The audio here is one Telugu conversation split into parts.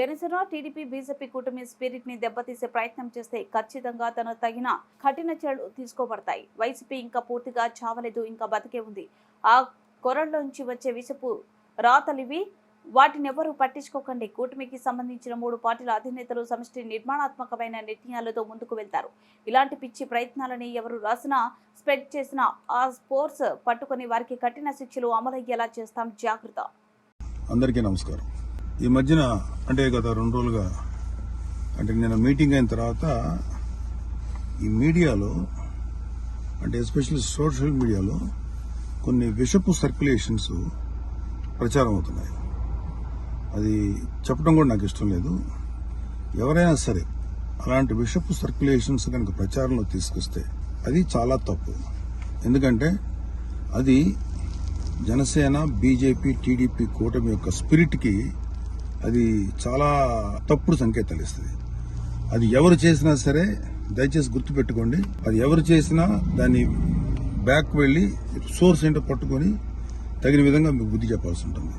జనసేన టీడీపీ బీజేపీ కూటమి స్పిరిట్ని దెబ్బతీసే ప్రయత్నం చేస్తే ఖచ్చితంగా తన తగిన కఠిన చర్యలు తీసుకోబడతాయి. వైసీపీ ఇంకా పూర్తిగా చావలేదు ఇంకా బతికే ఉంది. ఆ కొరల్లోంచి వచ్చే విషపు రాతలివి. వాటిని ఎవరు పట్టించుకోకండి. కూటమికి సంబంధించిన మూడు పార్టీల అధినేతలు సమిష్టి నిర్మాణాత్మకమైన నిర్ణయాలతో ముందుకు వెళ్తారు. ఇలాంటి పిచ్చి ప్రయత్నాలని ఎవరు రాసినా స్ప్రెడ్ చేసినా ఆ స్పోర్ట్స్ పట్టుకొని వారికి కఠిన శిక్షలు అమలయ్యేలా చేస్తాం జాగ్రత్త. అందరికీ నమస్కారం. ఈ మధ్యన అంటే గత రెండు రోజులుగా అంటే నేను మీటింగ్ అయిన తర్వాత ఈ మీడియాలో అంటే ఎస్పెషల్లీ సోషల్ మీడియాలో కొన్ని విషపు సర్క్యులేషన్స్ ప్రచారం అవుతున్నాయి. అది చెప్పడం కూడా నాకు ఇష్టం లేదు. ఎవరైనా సరే అలాంటి విషపు సర్క్యులేషన్స్ కనుక ప్రచారంలో తీసుకొస్తే అది చాలా తప్పు. ఎందుకంటే అది జనసేన బీజేపీ టీడీపీ కూటమి యొక్క స్పిరిట్కి అది చాలా తప్పుడు సంకేతాలు ఇస్తుంది. అది ఎవరు చేసినా సరే దయచేసి గుర్తుపెట్టుకోండి అది ఎవరు చేసినా దాన్ని బ్యాక్ వెళ్ళి సోర్స్ ఏంటో పట్టుకొని తగిన విధంగా మీకు బుద్ధి చెప్పాల్సి ఉంటుంది.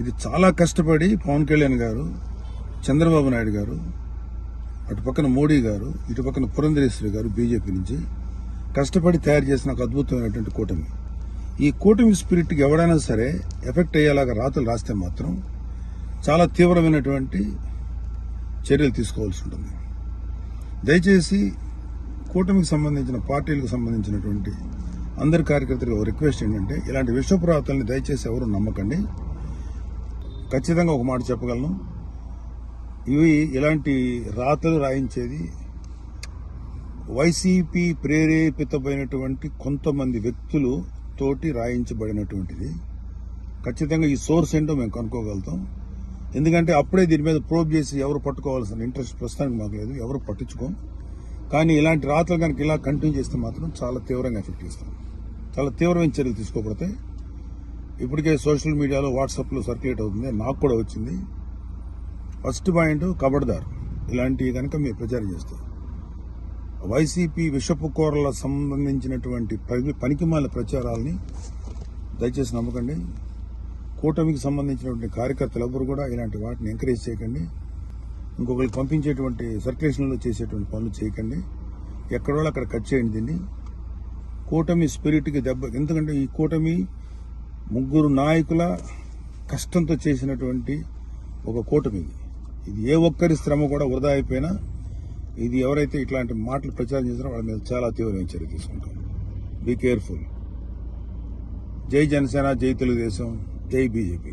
ఇది చాలా కష్టపడి పవన్ కళ్యాణ్ గారు చంద్రబాబు నాయుడు గారు అటు పక్కన మోడీ గారు ఇటు పక్కన పురంధరేశ్వరి గారు బీజేపీ నుంచి కష్టపడి తయారు చేసిన ఒక అద్భుతమైనటువంటి కూటమి. ఈ కూటమి స్పిరిట్కి ఎవడైనా సరే ఎఫెక్ట్ అయ్యేలాగా రాతలు రాస్తే మాత్రం చాలా తీవ్రమైనటువంటి చర్యలు తీసుకోవాల్సి ఉంటుంది. దయచేసి కూటమికి సంబంధించిన పార్టీలకు సంబంధించినటువంటి అందరి కార్యకర్తలకు రిక్వెస్ట్ ఏంటంటే ఇలాంటి విశ్వపురాతల్ని దయచేసి ఎవరు నమ్మకండి. ఖచ్చితంగా ఒక మాట చెప్పగలను. ఇవి ఇలాంటి రాతలు రాయించేది వైసీపీ ప్రేరేపితమైనటువంటి కొంతమంది వ్యక్తులు తోటి రాయించబడినటువంటిది. ఖచ్చితంగా ఈ సోర్స్ ఏంటో మేము కనుక్కోగలుగుతాం. ఎందుకంటే అప్పుడే దీని మీద ప్రోబ్ చేసి ఎవరు పట్టుకోవాల్సిన ఇంట్రెస్ట్ ప్రస్తుతానికి మాకు లేదు ఎవరు పట్టించుకోం. కానీ ఇలాంటి రాతలు కనుక ఇలా కంటిన్యూ చేస్తే మాత్రం చాలా తీవ్రంగా ఎఫెక్ట్ చేస్తాం. చాలా తీవ్రమైన చర్యలు తీసుకోబడతాయి ఇప్పటికే సోషల్ మీడియాలో వాట్సాప్లో సర్క్యులేట్ అవుతుంది నాకు కూడా వచ్చింది. ఫస్ట్ పాయింట్ కబడ్దార్. ఇలాంటివి కనుక మీరు ప్రచారం చేస్తారు వైసీపీ విషపు కూరల సంబంధించినటువంటి పని- పనికిమాల ప్రచారాలని దయచేసి నమ్మకండి. కూటమికి సంబంధించినటువంటి కార్యకర్తలు ఎవరు కూడా ఇలాంటి వాటిని ఎంకరేజ్ చేయకండి. ఇంకొకరికి పంపించేటువంటి సర్క్యులేషన్లో చేసేటువంటి పనులు చేయకండి. ఎక్కడో అక్కడ కట్ చేయండి దీన్ని. కూటమి స్పిరిట్కి దెబ్బ ఎందుకంటే ఈ కూటమి ముగ్గురు నాయకుల కష్టంతో చేసినటువంటి ఒక కూటమి ఇది. ఏ ఒక్కరి శ్రమ కూడా వృధా అయిపోయినా ఇది ఎవరైతే ఇట్లాంటి మాటలు ప్రచారం చేసినా వాళ్ళ మీద చాలా తీవ్రమైన చర్య తీసుకుంటాం. బీ కేర్ఫుల్ జై జనసేన జై తెలుగుదేశం. జై బీజేపీ